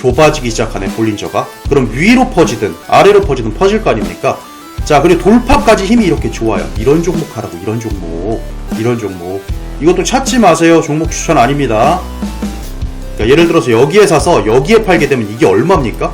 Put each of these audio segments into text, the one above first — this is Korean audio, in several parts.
좁아지기 시작하네 볼린저가. 그럼 위로 퍼지든 아래로 퍼지든 퍼질 거 아닙니까? 자 그리고 돌파까지 힘이 이렇게 좋아요. 이런 종목 하라고 이런 종목. 이런 종목. 이것도 찾지 마세요. 종목 추천 아닙니다. 자, 예를 들어서 여기에 사서 여기에 팔게 되면 이게 얼마입니까?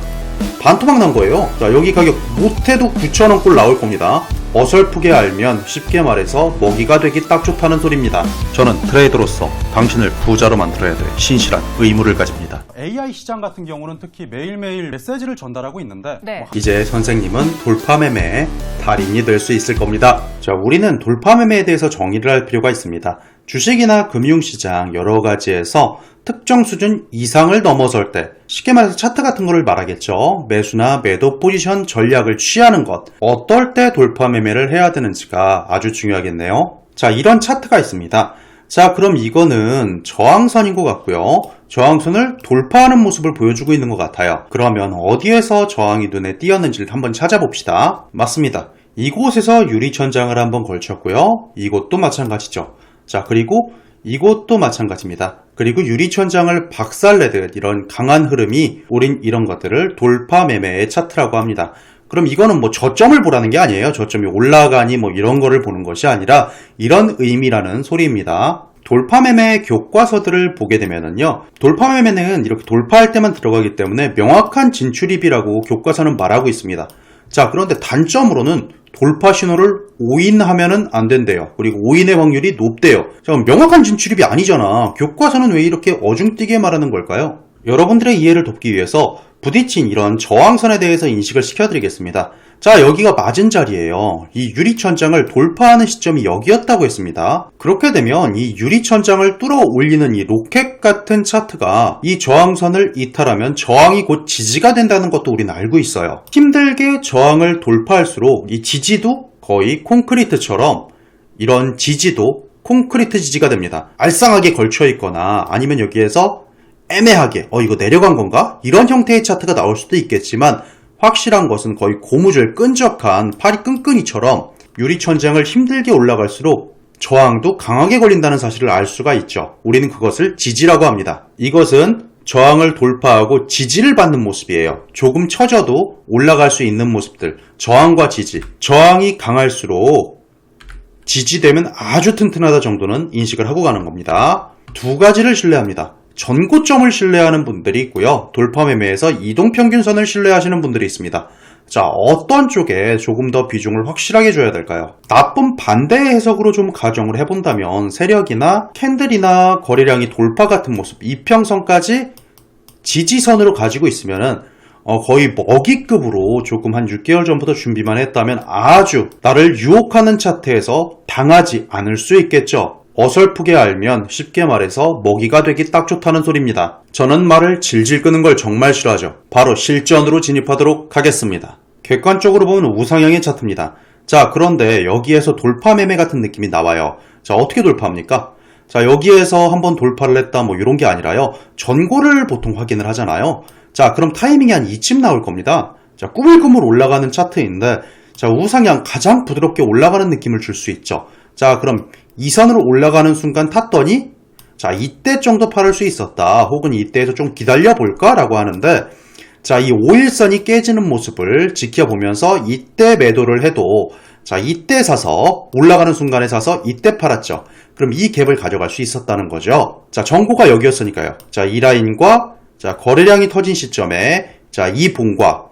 반토막 난 거예요. 자, 여기 가격 못해도 9,000원꼴 나올 겁니다. 어설프게 알면 쉽게 말해서 먹이가 되기 딱 좋다는 소리입니다. 저는 트레이더로서 당신을 부자로 만들어야 될 신실한 의무를 가집니다. AI 시장 같은 경우는 특히 매일매일 메시지를 전달하고 있는데 네. 이제 선생님은 돌파 매매의 달인이 될 수 있을 겁니다. 자, 우리는 돌파 매매에 대해서 정의를 할 필요가 있습니다. 주식이나 금융시장 여러 가지에서 특정 수준 이상을 넘어설 때 쉽게 말해서 차트 같은 거를 말하겠죠. 매수나 매도 포지션 전략을 취하는 것. 어떨 때 돌파 매매를 해야 되는지가 아주 중요하겠네요. 자, 이런 차트가 있습니다. 자, 그럼 이거는 저항선인 것 같고요. 저항선을 돌파하는 모습을 보여주고 있는 것 같아요. 그러면 어디에서 저항이 눈에 띄었는지를 한번 찾아봅시다. 맞습니다. 이곳에서 유리천장을 한번 걸쳤고요. 이곳도 마찬가지죠. 자, 그리고 이곳도 마찬가지입니다. 그리고 유리천장을 박살내듯 이런 강한 흐름이 우린 이런 것들을 돌파 매매의 차트라고 합니다. 그럼 이거는 뭐 저점을 보라는 게 아니에요. 저점이 올라가니 뭐 이런 거를 보는 것이 아니라 이런 의미라는 소리입니다. 돌파 매매 교과서들을 보게 되면은요. 돌파 매매는 이렇게 돌파할 때만 들어가기 때문에 명확한 진출입이라고 교과서는 말하고 있습니다. 자, 그런데 단점으로는 돌파 신호를 오인하면은 안 된대요. 그리고 오인의 확률이 높대요. 자, 그럼 명확한 진출입이 아니잖아. 교과서는 왜 이렇게 어중뛰게 말하는 걸까요? 여러분들의 이해를 돕기 위해서 부딪힌 이런 저항선에 대해서 인식을 시켜드리겠습니다. 자, 여기가 맞은 자리예요. 이 유리천장을 돌파하는 시점이 여기였다고 했습니다. 그렇게 되면 이 유리천장을 뚫어 올리는 이 로켓 같은 차트가 이 저항선을 이탈하면 저항이 곧 지지가 된다는 것도 우리는 알고 있어요. 힘들게 저항을 돌파할수록 이 지지도 거의 콘크리트처럼 이런 지지도 콘크리트 지지가 됩니다. 알쌍하게 걸쳐 있거나 아니면 여기에서 애매하게 어 이거 내려간 건가? 이런 형태의 차트가 나올 수도 있겠지만 확실한 것은 거의 고무줄 끈적한 파리 끈끈이처럼 유리천장을 힘들게 올라갈수록 저항도 강하게 걸린다는 사실을 알 수가 있죠. 우리는 그것을 지지라고 합니다. 이것은 저항을 돌파하고 지지를 받는 모습이에요. 조금 처져도 올라갈 수 있는 모습들. 저항과 지지. 저항이 강할수록 지지되면 아주 튼튼하다 정도는 인식을 하고 가는 겁니다. 두 가지를 신뢰합니다. 전고점을 신뢰하는 분들이 있고요. 돌파 매매에서 이동 평균선을 신뢰하시는 분들이 있습니다. 자, 어떤 쪽에 조금 더 비중을 확실하게 줘야 될까요? 나쁜 반대의 해석으로 좀 가정을 해본다면 세력이나 캔들이나 거래량이 돌파 같은 모습, 이평선까지 지지선으로 가지고 있으면은 어, 거의 먹이급으로 조금 한 6개월 전부터 준비만 했다면 아주 나를 유혹하는 차트에서 당하지 않을 수 있겠죠. 어설프게 알면 쉽게 말해서 먹이가 되기 딱 좋다는 소리입니다. 저는 말을 질질 끄는 걸 정말 싫어하죠. 바로 실전으로 진입하도록 하겠습니다. 객관적으로 보면 우상향의 차트입니다. 자, 그런데 여기에서 돌파 매매 같은 느낌이 나와요. 자, 어떻게 돌파합니까? 자, 여기에서 한번 돌파를 했다 뭐 이런 게 아니라요. 전고를 보통 확인을 하잖아요. 자, 그럼 타이밍이 한 이쯤 나올 겁니다. 자, 꾸물꾸물 올라가는 차트인데 자, 우상향 가장 부드럽게 올라가는 느낌을 줄 수 있죠. 자, 그럼 이 선으로 올라가는 순간 탔더니 자, 이때 정도 팔을 수 있었다. 혹은 이때에서 좀 기다려 볼까 라고 하는데 자, 이 5일선이 깨지는 모습을 지켜보면서 이때 매도를 해도 자, 이때 사서 올라가는 순간에 사서 이때 팔았죠. 그럼 이 갭을 가져갈 수 있었다는 거죠. 자, 정고가 여기였으니까요. 자, 이 라인과 자, 거래량이 터진 시점에 자, 이 봉과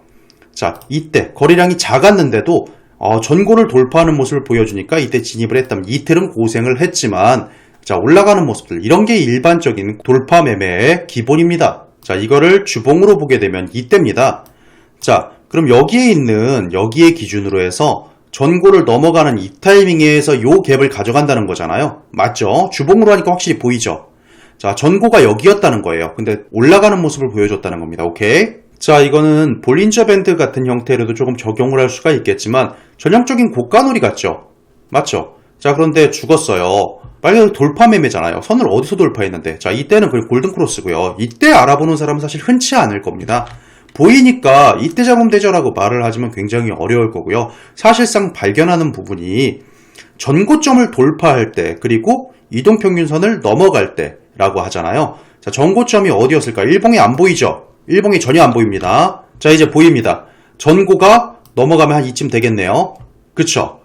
자, 이때 거래량이 작았는데도 어, 전고를 돌파하는 모습을 보여주니까 이때 진입을 했다면 이틀은 고생을 했지만 자, 올라가는 모습들 이런 게 일반적인 돌파 매매의 기본입니다. 자, 이거를 주봉으로 보게 되면 이때입니다. 자, 그럼 여기에 있는 여기에 기준으로 해서 전고를 넘어가는 이 타이밍에서 요 갭을 가져간다는 거잖아요. 맞죠? 주봉으로 하니까 확실히 보이죠? 자, 전고가 여기였다는 거예요. 근데 올라가는 모습을 보여줬다는 겁니다. 오케이? 자, 이거는 볼린저 밴드 같은 형태로도 조금 적용을 할 수가 있겠지만 전형적인 고가놀이 같죠? 맞죠? 자, 그런데 죽었어요. 빨리 돌파 매매잖아요. 선을 어디서 돌파했는데? 자, 이때는 그 골든 크로스고요. 이때 알아보는 사람은 사실 흔치 않을 겁니다. 보이니까 이때 잡으면 되죠라고 말을 하지만 굉장히 어려울 거고요. 사실상 발견하는 부분이 전고점을 돌파할 때 그리고 이동평균선을 넘어갈 때라고 하잖아요. 자, 전고점이 어디였을까? 일봉이 안 보이죠? 일봉이 전혀 안 보입니다. 자, 이제 보입니다. 전고가 넘어가면 한 이쯤 되겠네요. 그쵸?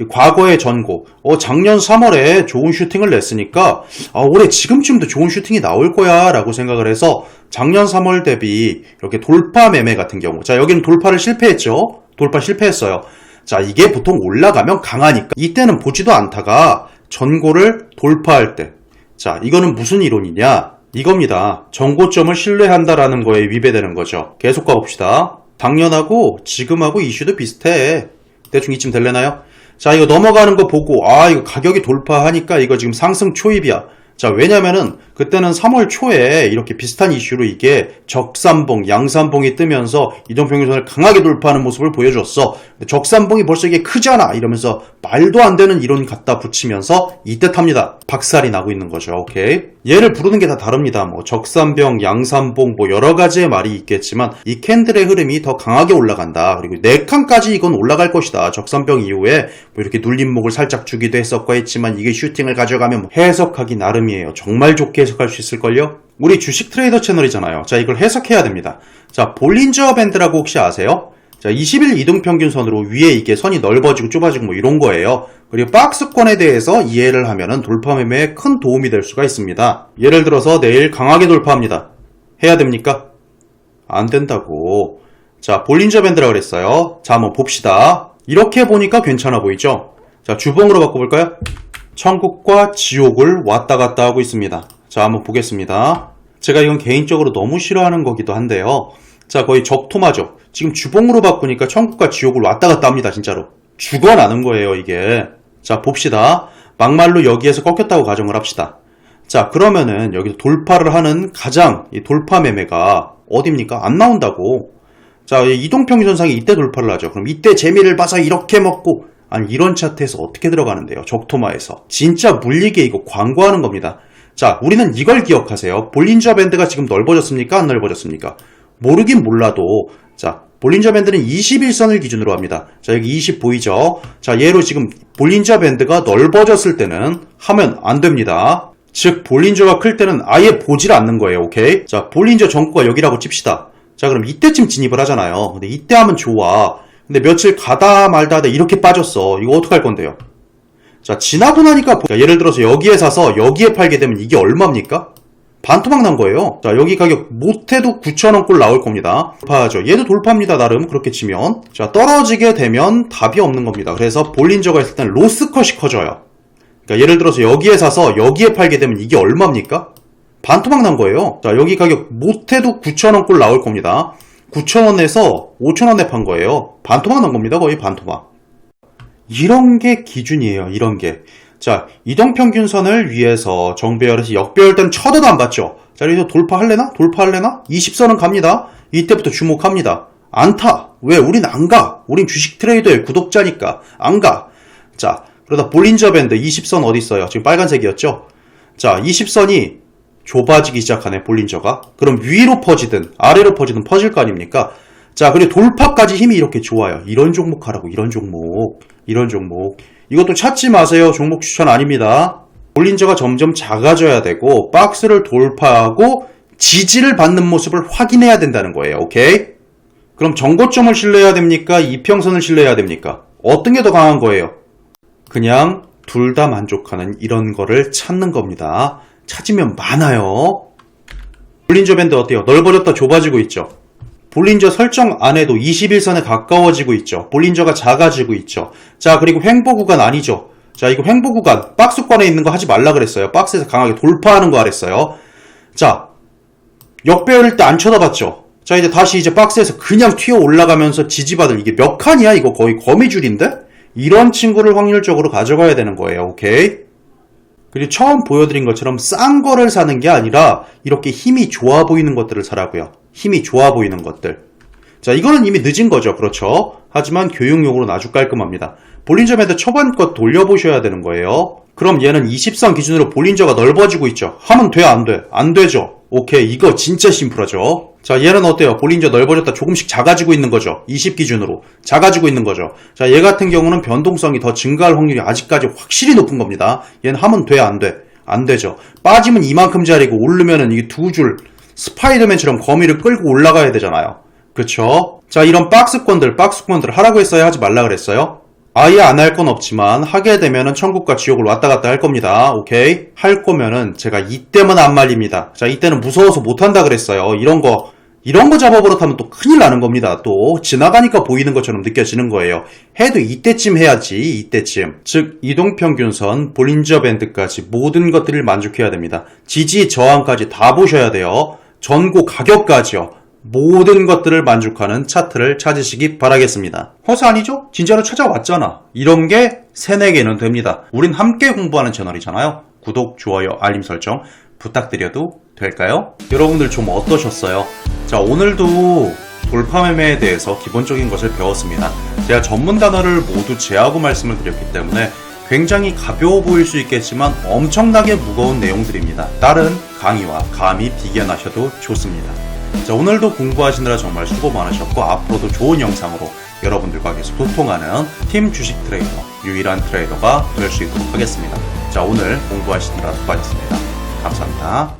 이 과거의 전고. 어, 작년 3월에 좋은 슈팅을 냈으니까, 아, 올해 지금쯤도 좋은 슈팅이 나올 거야, 라고 생각을 해서, 작년 3월 대비, 이렇게 돌파 매매 같은 경우. 자, 여기는 돌파를 실패했죠? 돌파 실패했어요. 자, 이게 보통 올라가면 강하니까. 이때는 보지도 않다가, 전고를 돌파할 때. 자, 이거는 무슨 이론이냐? 이겁니다. 정고점을 신뢰한다라는 거에 위배되는 거죠. 계속 가봅시다. 작년하고 지금하고 이슈도 비슷해. 대충 이쯤 될래나요? 자, 이거 넘어가는 거 보고, 아, 이거 가격이 돌파하니까 이거 지금 상승 초입이야. 자, 왜냐면은 그때는 3월 초에 이렇게 비슷한 이슈로 이게 적삼봉, 양삼봉이 뜨면서 이동평균선을 강하게 돌파하는 모습을 보여줬어. 근데 적삼봉이 벌써 이게 크잖아. 이러면서 말도 안 되는 이론 갖다 붙이면서 이때 탑니다. 박살이 나고 있는 거죠. 오케이. 얘를 부르는 게 다 다릅니다. 뭐 적삼병, 양삼봉 뭐 여러 가지의 말이 있겠지만 이 캔들의 흐름이 더 강하게 올라간다. 그리고 네 칸까지 이건 올라갈 것이다. 적삼병 이후에 뭐 이렇게 눌림목을 살짝 주기도 했었고 했지만 이게 슈팅을 가져가면 뭐 해석하기 나름이에요. 정말 좋게 해석할 수 있을걸요? 우리 주식 트레이더 채널이잖아요. 자, 이걸 해석해야 됩니다. 자, 볼린저 밴드라고 혹시 아세요? 자, 20일 이동 평균선으로 위에 이게 선이 넓어지고 좁아지고 뭐 이런 거예요. 그리고 박스권에 대해서 이해를 하면은 돌파 매매에 큰 도움이 될 수가 있습니다. 예를 들어서 내일 강하게 돌파합니다. 해야 됩니까? 안 된다고. 자, 볼린저 밴드라고 그랬어요. 자, 한번 봅시다. 이렇게 보니까 괜찮아 보이죠? 자, 주봉으로 바꿔볼까요? 천국과 지옥을 왔다 갔다 하고 있습니다. 자, 한번 보겠습니다. 제가 이건 개인적으로 너무 싫어하는 거기도 한데요. 자, 거의 적토마죠. 지금 주봉으로 바꾸니까 천국과 지옥을 왔다 갔다 합니다, 진짜로. 죽어나는 거예요, 이게. 자, 봅시다. 막말로 여기에서 꺾였다고 가정을 합시다. 자, 그러면은 여기서 돌파를 하는 가장 이 돌파 매매가 어딥니까? 안 나온다고. 자, 이 이동평균선상이 이때 돌파를 하죠. 그럼 이때 재미를 봐서 이렇게 먹고 아니 이런 차트에서 어떻게 들어가는데요? 적토마에서. 진짜 물리게 이거 광고하는 겁니다. 자, 우리는 이걸 기억하세요. 볼린저 밴드가 지금 넓어졌습니까? 안 넓어졌습니까? 모르긴 몰라도 자, 볼린저 밴드는 21선을 기준으로 합니다. 자, 여기 20 보이죠? 자, 얘로 지금 볼린저 밴드가 넓어졌을 때는 하면 안 됩니다. 즉, 볼린저가 클 때는 아예 보질 않는 거예요. 오케이? 자, 볼린저 전구가 여기라고 칩시다. 자, 그럼 이때쯤 진입을 하잖아요. 근데 이때 하면 좋아. 근데 며칠 가다 말다 하다 이렇게 빠졌어. 이거 어떡할 건데요? 자, 지나고 나니까, 자, 예를 들어서 여기에 사서 여기에 팔게 되면 이게 얼마입니까? 반토막 난 거예요. 자, 여기 가격 못해도 9,000원 꼴 나올 겁니다. 돌파하죠. 얘도 돌파입니다, 나름. 그렇게 치면. 자, 떨어지게 되면 답이 없는 겁니다. 그래서 볼린저가 있을 때는 로스컷이 커져요. 그러니까 예를 들어서 여기에 사서 여기에 팔게 되면 이게 얼마입니까? 반토막 난 거예요. 자, 여기 가격 못해도 9,000원 꼴 나올 겁니다. 9,000원에서 5,000원에 판 거예요. 반토막 난 겁니다. 거의 반토막. 이런 게 기준이에요. 이런 게. 자, 이동평균선을 위해서 정배열에서 역배열된 쳐다도 안 봤죠. 자, 여기서 돌파할래나? 돌파할래나? 20선은 갑니다. 이때부터 주목합니다. 안 타. 왜? 우린 안 가. 우린 주식 트레이더의 구독자니까. 안 가. 자, 그러다 볼린저 밴드 20선 어디 있어요? 지금 빨간색이었죠? 자, 20선이 좁아지기 시작하네, 볼린저가. 그럼 위로 퍼지든 아래로 퍼지든 퍼질 거 아닙니까? 자, 그리고 돌파까지 힘이 이렇게 좋아요. 이런 종목 하라고, 이런 종목. 이런 종목. 이것도 찾지 마세요. 종목 추천 아닙니다. 볼린저가 점점 작아져야 되고, 박스를 돌파하고, 지지를 받는 모습을 확인해야 된다는 거예요. 오케이? 그럼 정고점을 신뢰해야 됩니까? 이평선을 신뢰해야 됩니까? 어떤 게 더 강한 거예요? 그냥 둘 다 만족하는 이런 거를 찾는 겁니다. 찾으면 많아요. 볼린저 밴드 어때요? 넓어졌다 좁아지고 있죠? 볼린저 설정 안에도 21선에 가까워지고 있죠. 볼린저가 작아지고 있죠. 자, 그리고 횡보 구간 아니죠. 자, 이거 횡보 구간, 박스권에 있는 거 하지 말라 그랬어요. 박스에서 강하게 돌파하는 거 그랬어요. 자, 역배열일 때 안 쳐다봤죠. 자, 이제 다시 이제 박스에서 그냥 튀어 올라가면서 지지받을 이게 몇 칸이야? 이거 거의 거미줄인데? 이런 친구를 확률적으로 가져가야 되는 거예요. 오케이? 그리고 처음 보여드린 것처럼 싼 거를 사는 게 아니라 이렇게 힘이 좋아 보이는 것들을 사라고요. 힘이 좋아 보이는 것들. 자, 이거는 이미 늦은 거죠. 그렇죠. 하지만 교육용으로는 아주 깔끔합니다. 볼린저 밴드 초반 것 돌려보셔야 되는 거예요. 그럼 얘는 20선 기준으로 볼린저가 넓어지고 있죠. 하면 돼, 안 돼? 안 되죠. 오케이, 이거 진짜 심플하죠. 자, 얘는 어때요? 볼린저 넓어졌다 조금씩 작아지고 있는 거죠. 20 기준으로. 작아지고 있는 거죠. 자, 얘 같은 경우는 변동성이 더 증가할 확률이 아직까지 확실히 높은 겁니다. 얘는 하면 돼, 안 돼? 안 되죠. 빠지면 이만큼짜리고 오르면은 이게 두 줄, 스파이더맨처럼 거미를 끌고 올라가야 되잖아요. 그쵸? 자, 이런 박스권들, 박스권들 하라고 했어요? 하지 말라 그랬어요? 아예 안 할 건 없지만 하게 되면은 천국과 지옥을 왔다 갔다 할 겁니다. 오케이? 할 거면은 제가 이때만 안 말립니다. 자, 이때는 무서워서 못 한다 그랬어요. 이런 거 이런 거 잡아버릇하면 또 큰일 나는 겁니다. 또 지나가니까 보이는 것처럼 느껴지는 거예요. 해도 이때쯤 해야지 이때쯤. 즉 이동평균선, 볼린저 밴드까지 모든 것들을 만족해야 됩니다. 지지 저항까지 다 보셔야 돼요. 전고 가격까지요. 모든 것들을 만족하는 차트를 찾으시기 바라겠습니다. 허수 아니죠? 진짜로 찾아왔잖아. 이런 게 개는 됩니다. 우린 함께 공부하는 채널이잖아요. 구독, 좋아요, 알림 설정 부탁드려도 될까요? 여러분들 좀 어떠셨어요? 자, 오늘도 돌파 매매에 대해서 기본적인 것을 배웠습니다. 제가 전문 단어를 모두 제하고 말씀을 드렸기 때문에 굉장히 가벼워 보일 수 있겠지만 엄청나게 무거운 내용들입니다. 다른 강의와 감히 비견하셔도 좋습니다. 자, 오늘도 공부하시느라 정말 수고 많으셨고 앞으로도 좋은 영상으로 여러분들과 계속 소통하는 팀 주식 트레이더, 유일한 트레이더가 될 수 있도록 하겠습니다. 자, 오늘 공부하시느라 수고하셨습니다. 감사합니다.